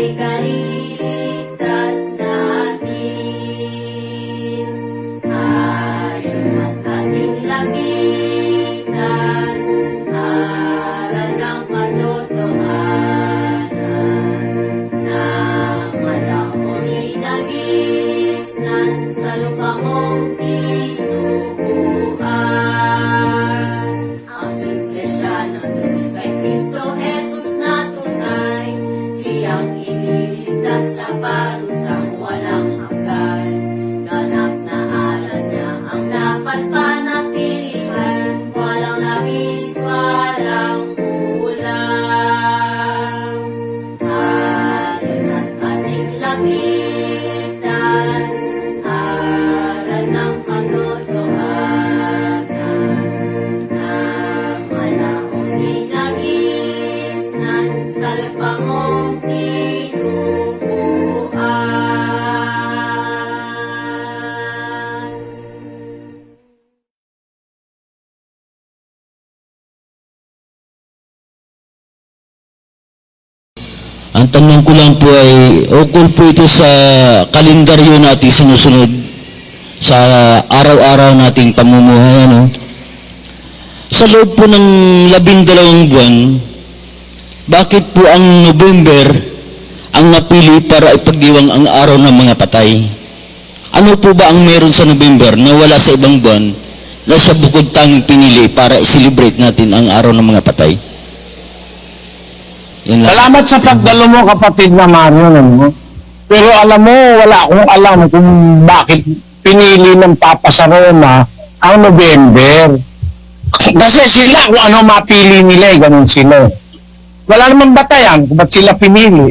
hari-hari Ang tanong ko lang po ay, ukol po ito sa kalendaryo natin sinusunod sa araw-araw nating pamumuhay, ano? Sa loob po ng labing dalawang buwan, bakit po ang November ang napili para ipagdiwang ang araw ng mga patay? Ano po ba ang meron sa November na wala sa ibang buwan na siya bukod tanging pinili para i-celebrate natin ang araw ng mga patay? Lang. Salamat sa pagdalo mo, kapatid na Mario. Ano? Pero alam mo, wala akong alam kung bakit pinili ng Papa sa Roma ang November. Kasi sila, kung ano mapili nila, eh, ganun sila. Wala namang batayan kung ba't sila pinili.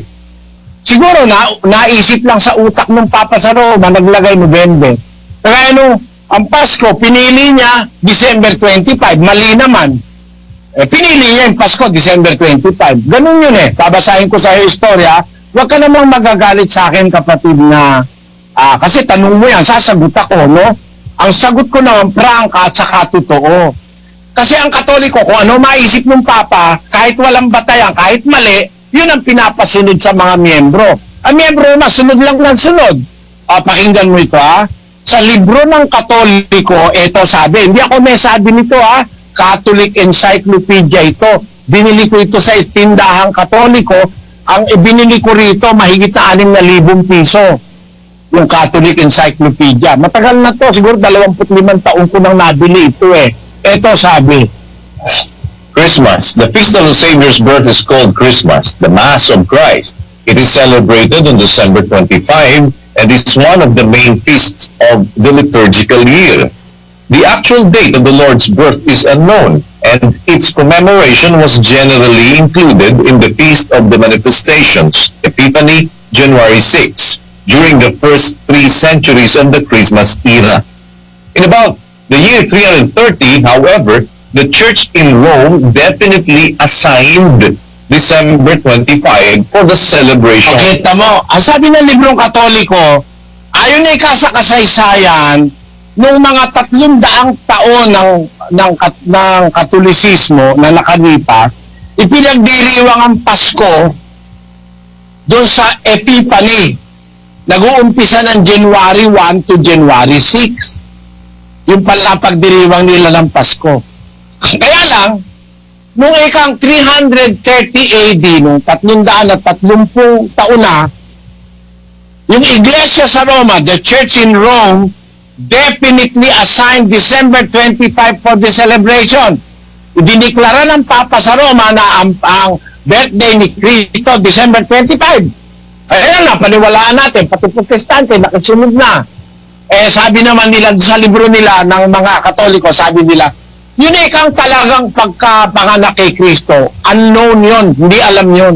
Siguro na naisip lang sa utak ng Papa sa Roma, naglagay November. Kaya ano, ang Pasko, pinili niya December 25, mali naman. Eh, pinili niya yung Pasko, December 25. Ganun yun eh. Babasahin ko sa iyo istorya. Huwag ka namang magagalit sa akin, kapatid, na... ah, kasi tanong mo yan, sasagot ako, no? Ang sagot ko naman, prangka at saka totoo. Kasi ang katoliko, kung ano maisip ng Papa, kahit walang batayan, kahit mali, yun ang pinapasunod sa mga miyembro. Ang miyembro na sunod lang ng sunod. Ah, pakinggan mo ito, ha? Sa libro ng katoliko, ito sabi, hindi ako may sabi nito, ha? Catholic Encyclopedia ito. Binili ko ito sa tindahang katoliko. Ang ibinili ko rito, mahigit na 6,000 piso. Yung Catholic Encyclopedia. Matagal na to, siguro 25 taon ko nang nabili ito eh. Ito sabi, Christmas. The feast of the Savior's birth is called Christmas, the Mass of Christ. It is celebrated on December 25 and is one of the main feasts of the liturgical year. The actual date of the Lord's birth is unknown, and its commemoration was generally included in the Feast of the Manifestations, Epiphany, January 6, during the first three centuries of the Christmas era. In about the year 330, however, the church in Rome definitely assigned December 25 for the celebration. Pakita mo, ang sabi ng librong katoliko, ayon na ikasakasaysayan, nung mga tatlong daang taon ng, ng, kat- ng katolisismo na nakalipas, ipinagdiriwang ang Pasko doon sa Epiphany. Nag-uumpisa ng January 1 to January 6. Yung pala ang pagdiriwang nila ng Pasko. Kaya lang, nung ikang 330 AD, nung 330 taon na, yung iglesia sa Roma, the church in Rome, definitely assigned December 25 for the celebration. Diniklara ng Papa sa Roma na ang, ang birthday ni Cristo, December 25. Ayan na, paniwalaan natin, pati protestante, nakasunod na. Eh, sabi naman nila sa libro nila ng mga katoliko, sabi nila, yun eh kang talagang pagkapanganak kay Kristo. Unknown yun. Hindi alam yun.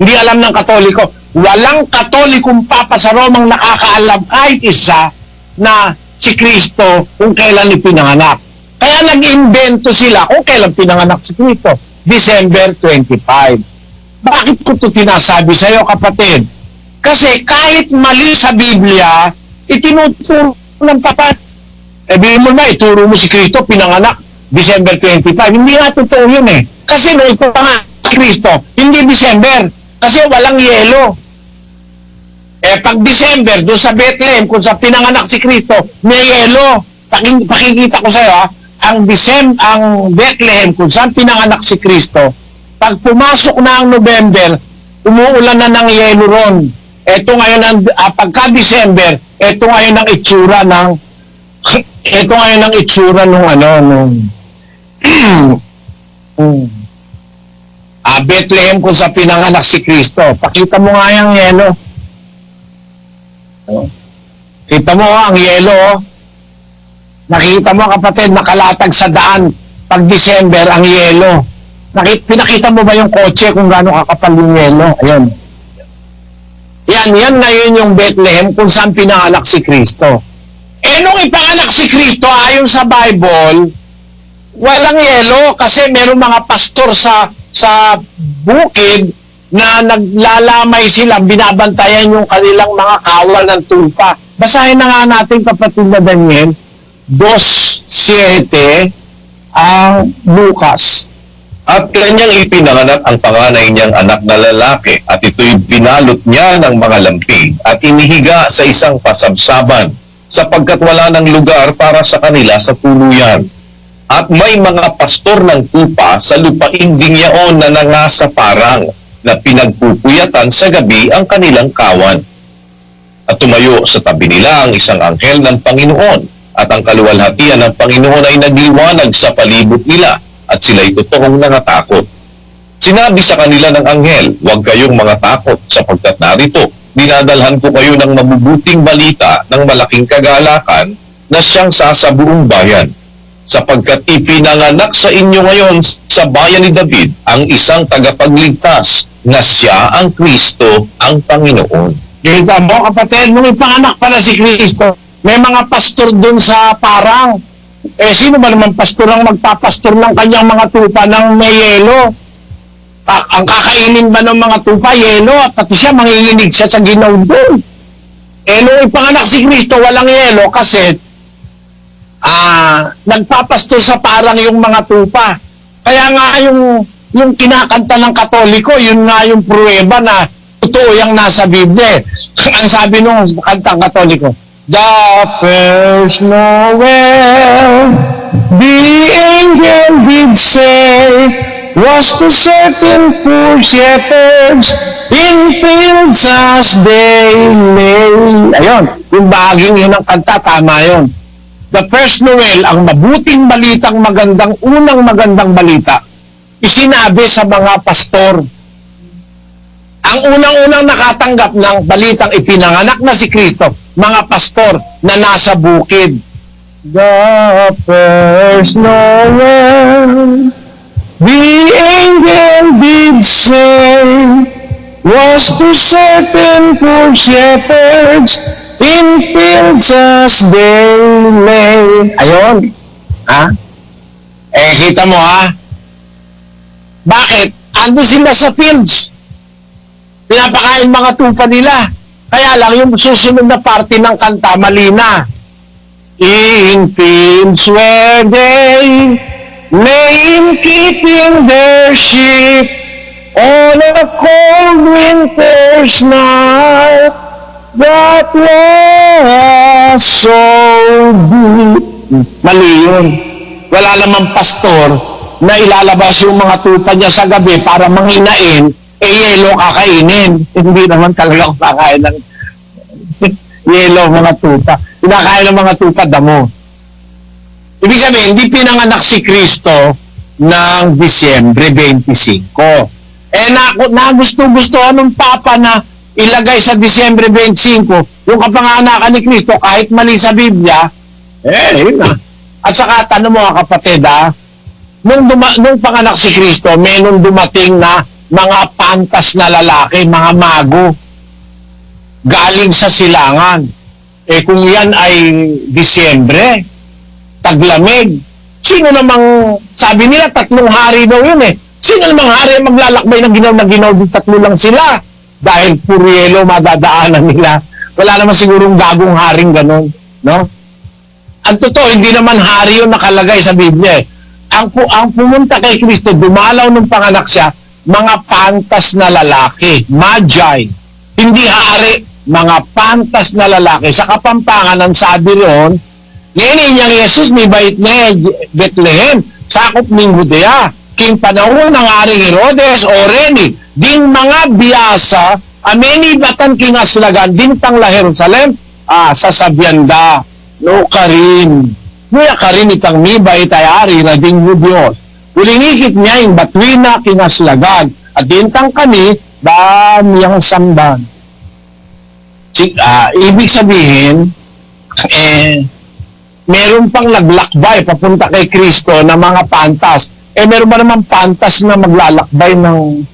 Hindi alam ng katoliko. Walang katolikong papa sa Romang nakakaalam kahit isa na si Kristo kung kailan ipinanganak. Kaya nag-invento sila kung kailan pinanganak si Kristo. December 25. Bakit ko ito tinasabi sa iyo, kapatid? Kasi kahit mali sa Biblia, itinuturo ng papa. Eh, bilhin mo na, ituro mo si Kristo, pinanganak, December 25. Hindi nga totoo yun eh. Kasi nung ipanganak si Kristo, hindi December. Kasi walang yelo. Eh, pag December, doon sa Bethlehem, kung sa pinanganak si Kristo, may yelo. Paking, pakikita ko sa'yo, ha, ang December, ang Bethlehem, kung saan pinanganak si Kristo, pag pumasok na ang November, umuulan na ng yelo ron. Ito ngayon, ang, ah, pagka December, ito ngayon ang itsura ng, ito ngayon ang itsura nung ano, nung, Hmm. Ah, Bethlehem kung sa pinanganak si Kristo. Pakita mo nga yung yelo. Kita mo oh, ang yelo. oh. Nakita mo kapatid, nakalatag sa daan. Pag December, ang yelo. Nakita, pinakita mo ba yung kotse kung gaano kakapal yung yelo? Ayun. Yan, yan ngayon yung Bethlehem kung saan pinanganak si Kristo. Eh, nung ipanganak si Kristo, ayon sa Bible, walang yelo kasi merong mga pastor sa sa bukid na naglalamay sila, binabantayan yung kanilang mga kawal ng tulpa. Basahin na nga natin kapatid na Daniel, 2.7 ang Lucas. At kanyang ipinanganak ang panganay niyang anak na lalaki at ito'y binalot niya ng mga lampig at inihiga sa isang pasabsaban sapagkat wala ng lugar para sa kanila sa tuluyan. At may mga pastor ng tupa sa lupaing dingyaon na nangasa parang na pinagpupuyatan sa gabi ang kanilang kawan. At tumayo sa tabi nila ang isang anghel ng Panginoon at ang kaluwalhatian ng Panginoon ay nagliwanag sa palibot nila at sila'y totoong nangatakot. Sinabi sa kanila ng anghel, huwag kayong mga takot sapagkat narito, dinadalhan ko kayo ng mabubuting balita ng malaking kagalakan na siyang sasabuong bayan sapagkat ipinanganak sa inyo ngayon sa bayan ni David ang isang tagapagligtas na siya ang Kristo ang Panginoon. Kita mo, kapatid, nung ipanganak pala si Kristo, may mga pastor dun sa parang. Eh, sino ba naman pastor ang magpapastor ng kanyang mga tupa ng may yelo? Ka- ang kakainin ba ng mga tupa, yelo, at pati siya, manginginig siya sa ginaw doon. Eh, nung ipanganak si Kristo, walang yelo kasi ah, nagpapastor sa parang yung mga tupa. Kaya nga yung yung kinakanta ng Katoliko, yun nga yung pruweba na totoo yung nasa Biblia. Ang sabi nung kantang Katoliko, The first Noel, the angel did say, was to certain poor shepherds in fields as they lay. Ayun, yung bahaging yun ang kanta, tama yun. The first Noel, ang mabuting balitang magandang, unang magandang balita, isinabi sa mga pastor. Ang unang-unang nakatanggap ng balitang ipinanganak na si Kristo, mga pastor na nasa bukid. The first Noel, the angel did say, was to certain poor shepherds in fields as they lay. Ayun. Ha? Eh, kita mo ha? Bakit? Ando sila sa fields. Pinapakain mga tupa nila. Kaya lang yung susunod na parte ng kanta, mali na. In fields where they lay in keeping their sheep on a cold winter's night that was so deep. Mali yun. Wala namang pastor na ilalabas yung mga tupa niya sa gabi para manginain, eh yelo kakainin. Hindi naman talaga kakain ng yelo mga tupa. Pinakain ng mga tupa damo. Ibig sabihin, hindi pinanganak si Kristo ng Disyembre 25. Eh, na, na gusto-gusto ng Papa na ilagay sa Disyembre 25 yung kapanganakan ni Kristo kahit mali sa Biblia, eh, yun na. At saka, tanong mo kapatid, ha, nung, duma, nung panganak si Kristo, nung dumating na mga pantas na lalaki, mga mago, galing sa silangan. Eh kung yan ay Disyembre, taglamig, sino namang, sabi nila, tatlong hari daw yun eh. Sino namang hari ang maglalakbay ng ginaw na ginaw, di tatlo lang sila. Dahil purielo madadaanan nila. Wala naman sigurong gagong haring ganun. No? Ang totoo, hindi naman hari yun nakalagay sa Biblia eh. Ang, pu- ang pumunta kay Kristo, dumalaw nung panganak siya, mga pantas na lalaki, magi, hindi hari, mga pantas na lalaki. Sa kapampangan, ang sabi roon, ngayon niyang Yesus ni bait na Bethlehem, sakop ng Judea, king panahon ng Aring Herodes o Reni, din mga biyasa, ameni batan king aslagan, din tang la Jerusalem, ah, sa sabyanda, no karin. Nuya karin itang mi bait ay ari na ding Diyos. Ulingikit niya yung batwina king aslagan, at din tang kami, damyang samban. Si, ah, ibig sabihin, eh, meron pang naglakbay papunta kay Kristo na mga pantas. Eh, meron ba naman pantas na maglalakbay ng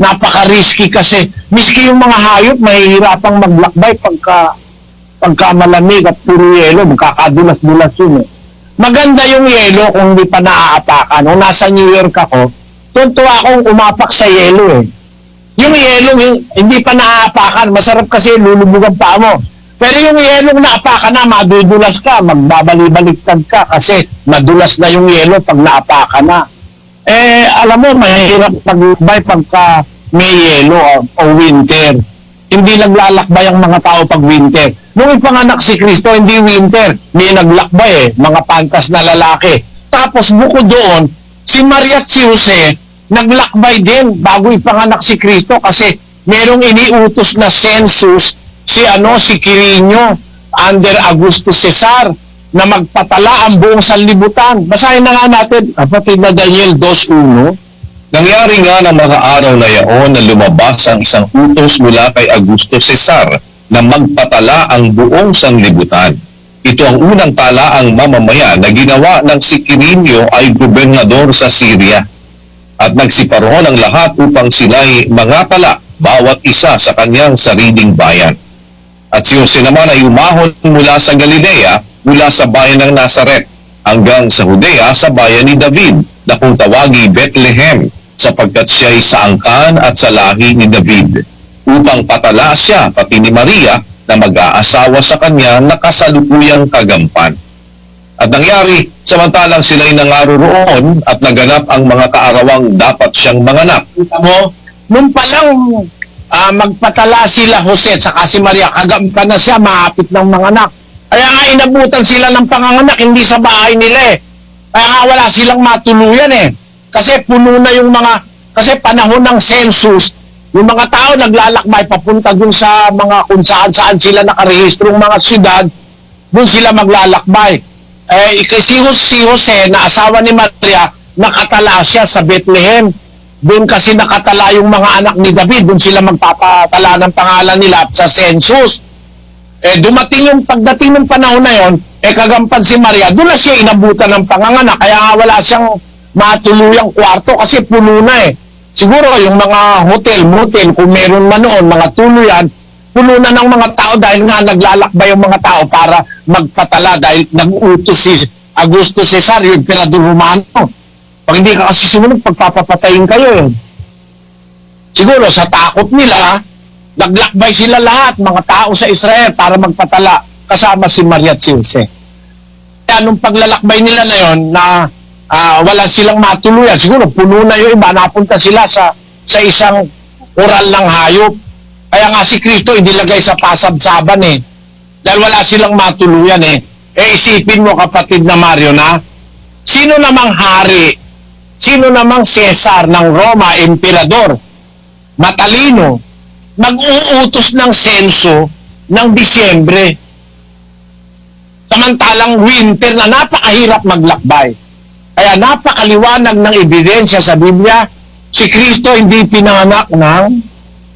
napaka-risky kasi miski yung mga hayop mahihirapang maglakbay pagka pagka malamig at puro yelo, magkakadulas-dulas yun eh. Maganda yung yelo kung hindi pa naaapakan. Nung nasa New York ako, tuntua akong umapak sa yelo eh. Yung yelo, hindi pa naaapakan, masarap kasi lulubog ang paa mo. Pero yung yelo naapakan na, madudulas ka, magbabali-baliktad ka kasi madulas na yung yelo pag naapakan na. Eh, alam mo, mahirap paglakbay pagka may yelo o, o winter. Hindi naglalakbay ang mga tao pag winter. Nung ipanganak si Kristo, hindi winter. May naglakbay eh, mga pantas na lalaki. Tapos bukod doon, si Maria at si Jose, naglakbay din bago ipanganak si Kristo kasi merong iniutos na census si ano si Quirino under Augustus Caesar na magpatala ang buong sanlibutan. Basahin na nga natin, kapatid na Daniel 2.1. Nangyari nga ng mga araw na yaon na lumabas ang isang utos mula kay Augusto Cesar na magpatala ang buong sanlibutan. Ito ang unang talaang mamamayan na ginawa ng si Quirinio ay gobernador sa Syria. At nagsiparoon ang lahat upang sila'y mangapala bawat isa sa kanyang sariling bayan. At si Jose naman ay umahon mula sa Galilea, mula sa bayan ng Nazaret, hanggang sa Judea sa bayan ni David, na kung tawagi Bethlehem, sapagkat siya ay sa angkan at sa lahi ni David, upang patala siya pati ni Maria na mag-aasawa sa kanya na kasalukuyang kagampan. At nangyari, samantalang sila'y nangaroon at naganap ang mga kaarawang dapat siyang manganak. Kita mo, nung palang ah, magpatala sila Jose saka si Maria, kagampan na siya, maapit ng mga anak. Kaya nga inabutan sila ng panganganak, hindi sa bahay nila eh. Kaya nga wala silang matuluyan eh. Kasi puno na yung mga, kasi panahon ng census, yung mga tao naglalakbay papunta dun sa mga kung saan saan sila nakarehistrong mga syudad, dun sila maglalakbay. Eh, si Jose, si Jose na asawa ni Maria, nakatala siya sa Bethlehem. Doon kasi nakatala yung mga anak ni David, doon sila magpapatala ng pangalan nila sa census. Eh, dumating yung pagdating ng panahon na yon, eh kagampan si Maria, doon na siya inabutan ng panganganak, kaya nga wala siyang matuluyang kwarto kasi puno na eh. Siguro yung mga hotel, motel, kung meron man noon, mga tuluyan, puno na ng mga tao dahil nga naglalakbay yung mga tao para magpatala dahil nag-utos si Augusto Cesar, yung Emperador Romano. Pag hindi ka kasi sumunod, pagpapapatayin kayo eh. Siguro sa takot nila, naglakbay sila lahat, mga tao sa Israel para magpatala kasama si Maria at. Kaya nung paglalakbay nila na yon na ah, wala silang matuluyan, siguro puno na yung iba, napunta sila sa sa isang oral ng hayop. Kaya nga si Kristo inilagay sa pasabsaban eh. Dahil wala silang matuluyan eh. Eh isipin mo kapatid na Mario na, sino namang hari, sino namang Cesar ng Roma, emperador, matalino, nag-uutos ng senso ng Disyembre. Samantalang winter na napakahirap maglakbay. Kaya napakaliwanag ng ebidensya sa Biblia, si Kristo hindi pinanganak ng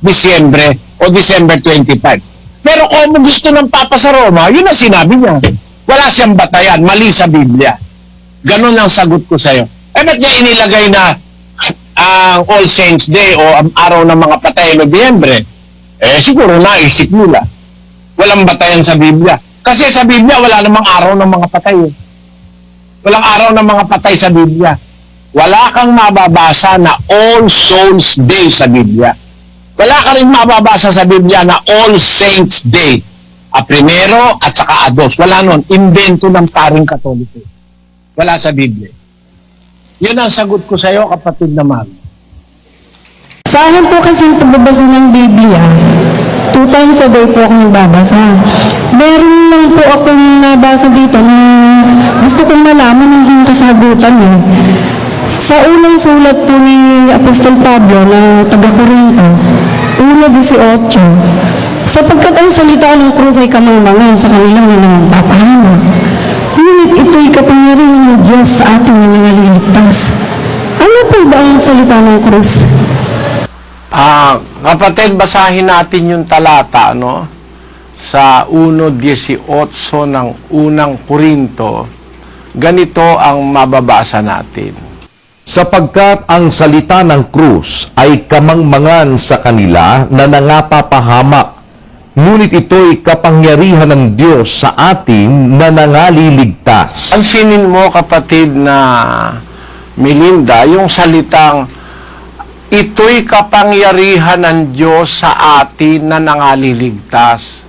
Disyembre o December 25. Pero kung gusto ng Papa sa Roma, yun ang sinabi niya. Wala siyang batayan, mali sa Biblia. Ganon ang sagot ko sa'yo. Eh, ba't niya inilagay na ang All Saints Day o ang araw ng mga patay Nobyembre? Eh, siguro naisip nila. Walang batayan sa Biblia. Kasi sa Biblia, wala namang araw ng mga patay. Eh. Walang araw ng mga patay sa Biblia. Wala kang mababasa na All Souls Day sa Biblia. Wala ka rin mababasa sa Biblia na All Saints Day. A primero at saka a dos. Wala nun. Invento ng paring katoliko. Wala sa Biblia. Yun ang sagot ko sa iyo, kapatid na Mag. Sa akin po kasi pagbabasa ng Biblia, two times a day po akong babasa. Meron lang po akong nabasa dito na gusto kong malaman yung kasagutan eh. Sa unang sulat po ni Apostol Pablo na taga-Corinto, 1.18, sapagkat ang salita ng krus ay kamangmangan sa kanilang nangangapahamak. Ngunit ito'y kapangyarihan ng Diyos sa ating nangangaligtas. Ano po ba ang salita ng krus? Ah, kapatid, basahin natin yung talata, no? Sa 1.18 ng unang Korinto, ganito ang mababasa natin. sapagkat ang salita ng krus ay kamangmangan sa kanila na nangapapahamak, ngunit ito'y kapangyarihan ng Diyos sa atin na nangaliligtas. Pansinin mo, kapatid na Melinda, yung salitang ito'y kapangyarihan ng Diyos sa atin na nangaliligtas.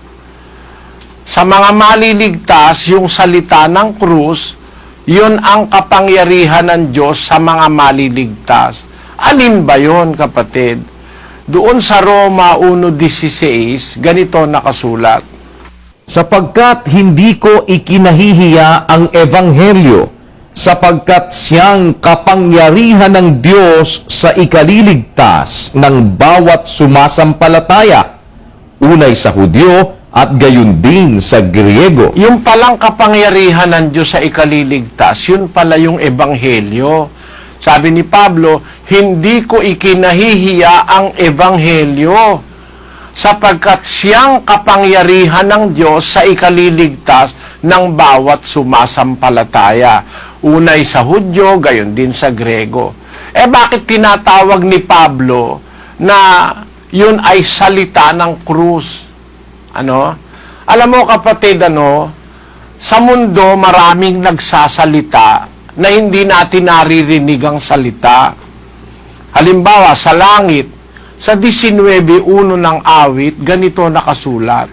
Sa mga maliligtas, yung salita ng krus, yun ang kapangyarihan ng Diyos sa mga maliligtas. Alin ba yon kapatid? Doon sa Roma 1.16, ganito nakasulat. sapagkat hindi ko ikinahihiya ang ebanghelyo, sapagkat siyang kapangyarihan ng Diyos sa ikaliligtas ng bawat sumasampalataya, unay sa Hudyo at gayon din sa Griego. Yung palang kapangyarihan ng Diyos sa ikaliligtas, yun pala yung ebanghelyo. Sabi ni Pablo, hindi ko ikinahihiya ang ebanghelyo sapagkat siyang kapangyarihan ng Diyos sa ikaliligtas ng bawat sumasampalataya. Unay sa Hudyo, gayon din sa Grego. Eh bakit tinatawag ni Pablo na yun ay salita ng krus? Ano? Alam mo kapatid, ano, sa mundo maraming nagsasalita na hindi natin naririnig ang salita. Halimbawa, sa langit, sa 19.1 ng awit, ganito nakasulat.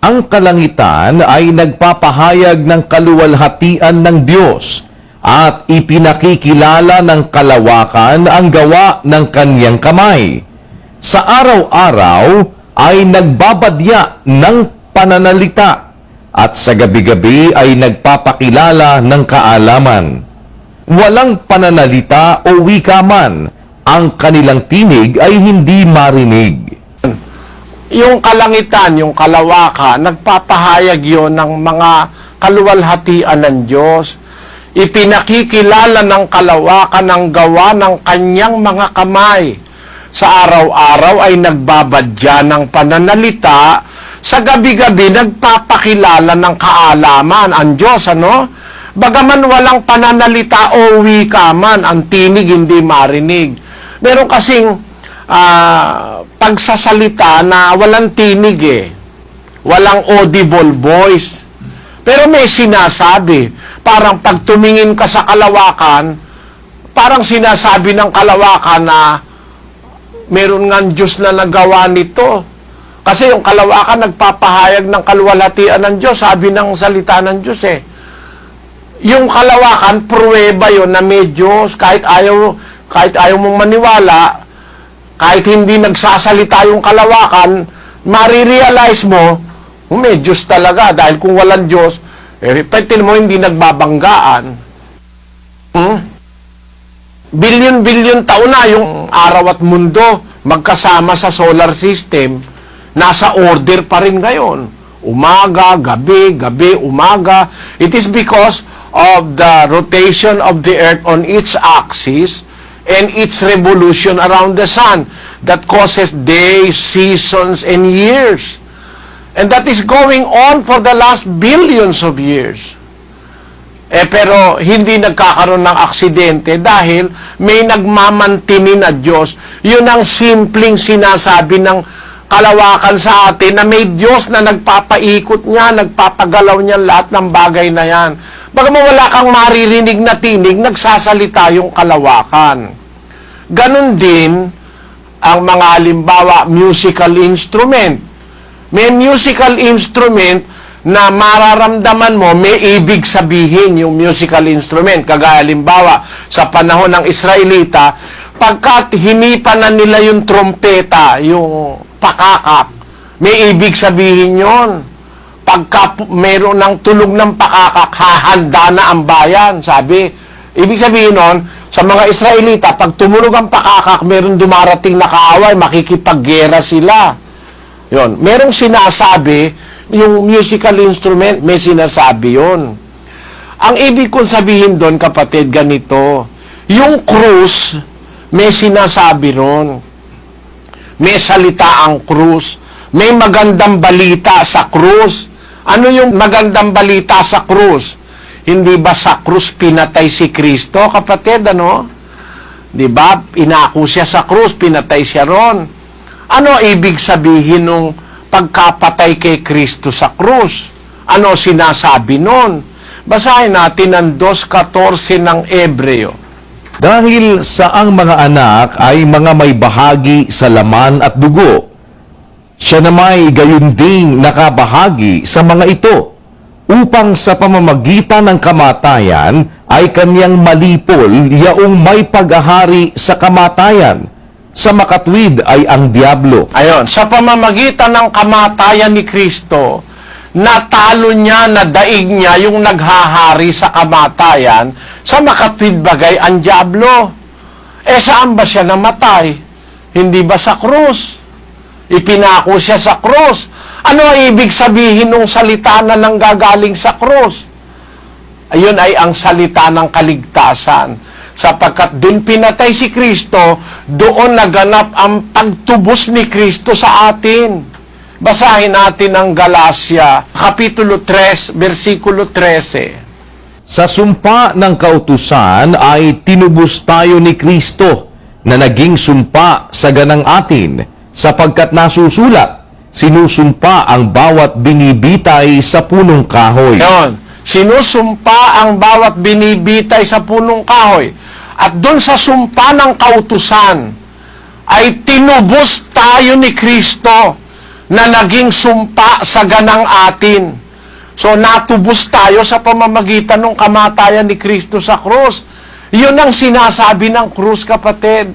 Ang kalangitan ay nagpapahayag ng kaluwalhatian ng Diyos at ipinakikilala ng kalawakan ang gawa ng kanyang kamay. Sa araw-araw ay nagbabadya ng pananalita at sa gabi-gabi ay nagpapakilala ng kaalaman. Walang pananalita o wika man, ang kanilang tinig ay hindi marinig. Yung kalangitan, yung kalawakan, nagpapahayag yon ng mga kaluwalhatian ng Diyos. Ipinakikilala ng kalawakan ng gawa ng kanyang mga kamay. Sa araw-araw ay nagbabadya ng pananalita, sa gabi-gabi nagpapakilala ng kaalaman ang Diyos, ano? Bagaman walang pananalita o wika man, ang tinig hindi marinig. Meron kasing ah, pagsasalita na walang tinig eh. Walang audible voice. Pero may sinasabi. Parang pag tumingin ka sa kalawakan, parang sinasabi ng kalawakan na meron nga Diyos na nagawa nito. Kasi yung kalawakan nagpapahayag ng kaluwalhatian ng Diyos, sabi ng salita ng Diyos eh. Yung kalawakan, pruweba yon na may Diyos, kahit ayaw, kahit ayaw mong maniwala, kahit hindi nagsasalita yung kalawakan, marirealize mo, may Diyos talaga. Dahil kung walang Diyos, eh, pwede mo hindi nagbabanggaan. Hmm? Bilyon-bilyon taon na yung araw at mundo magkasama sa solar system, nasa order pa rin ngayon. Umaga, gabi, gabi, umaga. It is because of the rotation of the earth on its axis and its revolution around the sun that causes days, seasons, and years. And that is going on for the last billions of years. Eh pero hindi nagkakaroon ng aksidente dahil may nagmamantini na Diyos. Yun ang simpleng sinasabi ng kalawakan sa atin na may Diyos na nagpapaikot niya, nagpapagalaw niya lahat ng bagay na yan. Bagaman wala kang maririnig na tinig, nagsasalita yung kalawakan. Ganon din ang mga halimbawa musical instrument. May musical instrument na mararamdaman mo, may ibig sabihin yung musical instrument. Kagaya halimbawa, sa panahon ng Israelita, pagkat hinipan na nila yung trompeta, yung pakakak, may ibig sabihin yon. Pagka meron ng tulog ng pakakak, hahanda na ang bayan, sabi. Ibig sabihin nun, sa mga Israelita, pag tumunog ang pakakak, meron dumarating na kaaway, makikipaggera sila. Yon, merong sinasabi, yung musical instrument, may sinasabi yon. Ang ibig kong sabihin doon, kapatid, ganito. Yung krus, may sinasabi ron. May salita ang krus. May magandang balita sa krus. Ano yung magandang balita sa krus? Hindi ba sa krus pinatay si Kristo, kapatid, ano? 'Di ba? Inako siya sa krus, pinatay siya ron. Ano ibig sabihin nung pagkapatay kay Kristo sa krus? Ano sinasabi nun? Basahin natin ang 2.14 ng Ebreo. Dahil sa ang mga anak ay mga may bahagi sa laman at dugo, siya na may gayon ding nakabahagi sa mga ito, upang sa pamamagitan ng kamatayan ay kanyang malipol yaong may paghahari sa kamatayan. Sa makatwid ay ang Diablo. Ayon, sa pamamagitan ng kamatayan ni Kristo, natalo niya, nadaig niya yung naghahari sa kamatayan, sa makatwid bagay ang Diablo. Eh saan ba siya namatay? Hindi ba sa krus? Ipinako siya sa krus. Ano ang ibig sabihin ng salita na nanggagaling sa krus? Ayun ay ang salita ng kaligtasan. Sapagkat doon pinatay si Kristo, doon naganap ang pagtubos ni Kristo sa atin. Basahin natin ang Galacia, Kapitulo 3, versikulo 13. Sa sumpa ng kautusan ay tinubos tayo ni Kristo na naging sumpa sa ganang atin sapagkat nasusulat, sinusumpa ang bawat binibitay sa punong kahoy. Yon, sinusumpa ang bawat binibitay sa punong kahoy. At doon sa sumpa ng kautusan, ay tinubos tayo ni Kristo na naging sumpa sa ganang atin. So natubos tayo sa pamamagitan ng kamatayan ni Kristo sa krus. Yun ang sinasabi ng krus, kapatid.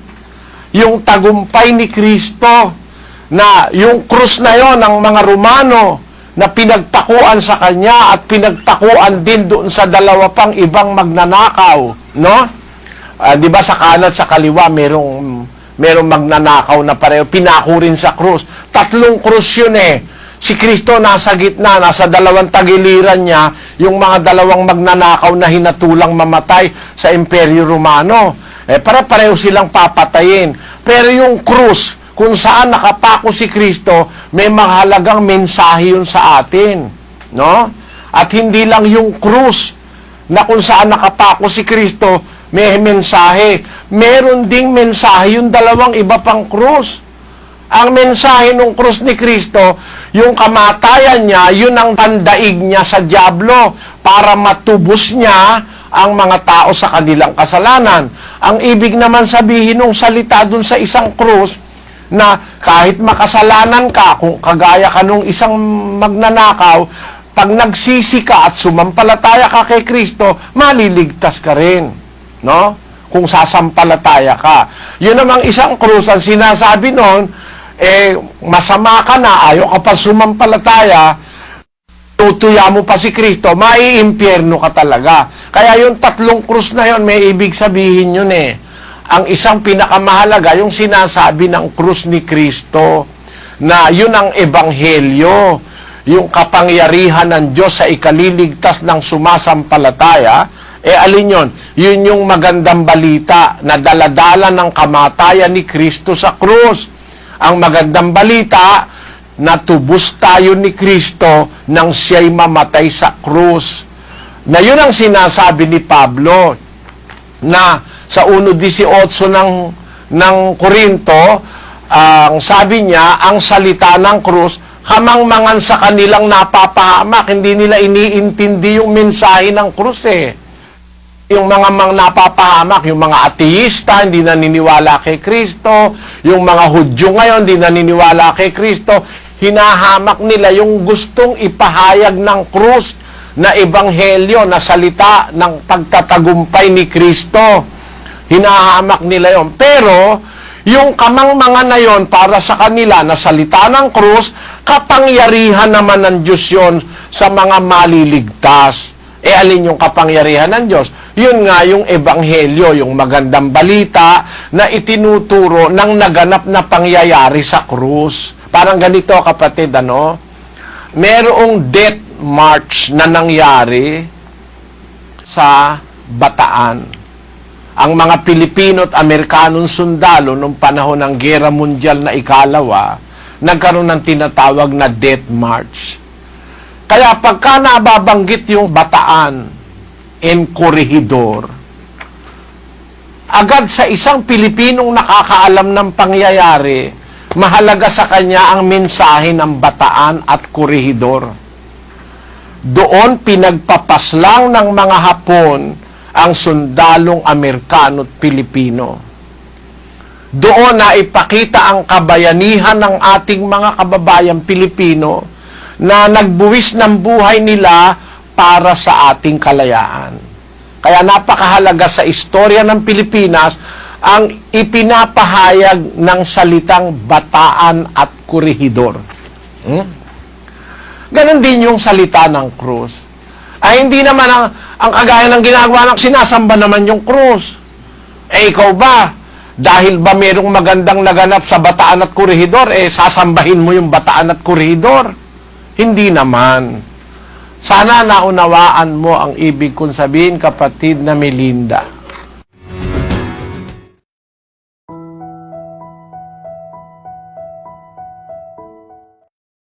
Yung tagumpay ni Kristo na yung krus na yon ng mga Romano na pinagtakuan sa kanya at pinagtakuan din doon sa dalawa pang ibang magnanakaw, no? Ah, 'Di ba sa kanan sa kaliwa merong merong magnanakaw na pareho pinako rin sa krus. Tatlong krus 'yun eh. Si Kristo nasa gitna, nasa dalawang tagiliran niya, yung mga dalawang magnanakaw na hinatulang mamatay sa Imperyo Romano. Eh, para pareho silang papatayin. Pero yung krus, kung saan nakapako si Kristo, may mahalagang mensahe yun sa atin. No? At hindi lang yung krus na kung saan nakapako si Kristo, may mensahe. Meron ding mensahe yung dalawang iba pang krus. Ang mensahe ng krus ni Kristo, yung kamatayan niya, yun ang pandaig niya sa Diablo para matubos niya ang mga tao sa kanilang kasalanan. Ang ibig naman sabihin ng salita dun sa isang krus, na kahit makasalanan ka, kung kagaya ka nung isang magnanakaw, pag nagsisi ka at sumampalataya ka kay Kristo, maliligtas ka rin. No? Kung sasampalataya ka. Yun namang isang krus, ang sinasabi noon, eh, masama ka na, ayaw ka pa sumampalataya, tutuya mo pa si Kristo, maiimpyerno ka talaga. Kaya yung tatlong krus na yon may ibig sabihin yun eh. Ang isang pinakamahalaga, yung sinasabi ng krus ni Kristo, na yun ang ebanghelyo, yung kapangyarihan ng Diyos sa ikaliligtas ng sumasampalataya, eh alin yon? Yun yung magandang balita na daladala ng kamatayan ni Kristo sa krus. Ang magandang balita, natubos tayo ni Kristo nang siya'y mamatay sa krus. Na yun ang sinasabi ni Pablo na sa 1.18 ng, ng Korinto, ang sabi niya, ang salita ng krus, kamangmangan sa kanilang napapahamak, hindi nila iniintindi yung mensahe ng krus eh. Yung mga mang napapahamak, yung mga ateista, hindi naniniwala kay Kristo, yung mga Hudyo ngayon, hindi naniniwala kay Kristo, hinahamak nila yung gustong ipahayag ng krus na ebanghelyo, na salita ng pagtatagumpay ni Kristo. Hinahamak nila yon. Pero, yung kamangmangan na yon para sa kanila na salita ng krus, kapangyarihan naman ng Diyos yon sa mga maliligtas. E alin yung kapangyarihan ng Diyos? Yun nga yung ebanghelyo, yung magandang balita na itinuturo ng naganap na pangyayari sa krus. Parang ganito kapatid, ano? Merong death march na nangyari sa Bataan. Ang mga Pilipino at Amerikanong sundalo nung panahon ng Gera Mundial na ikalawa, nagkaroon ng tinatawag na death march. Kaya pagka nababanggit yung bataan in Corregidor, agad sa isang Pilipinong nakakaalam ng pangyayari, mahalaga sa kanya ang mensahe ng bataan at Corregidor. Doon pinagpapaslang ng mga Hapon ang sundalong Amerikano at Pilipino. Doon na ipakita ang kabayanihan ng ating mga kababayang Pilipino na nagbuwis ng buhay nila para sa ating kalayaan. Kaya napakahalaga sa istorya ng Pilipinas ang ipinapahayag ng salitang bataan at kurihidor. Hmm? Ganon din yung salita ng krus. Ay hindi naman ang, ang kagaya ng ginagawa ng sinasamba naman yung krus. Eh ikaw ba, dahil ba merong magandang naganap sa bataan at kurihidor, eh sasambahin mo yung bataan at kurihidor? Hindi naman. Sana naunawaan mo ang ibig kong sabihin, kapatid na Melinda.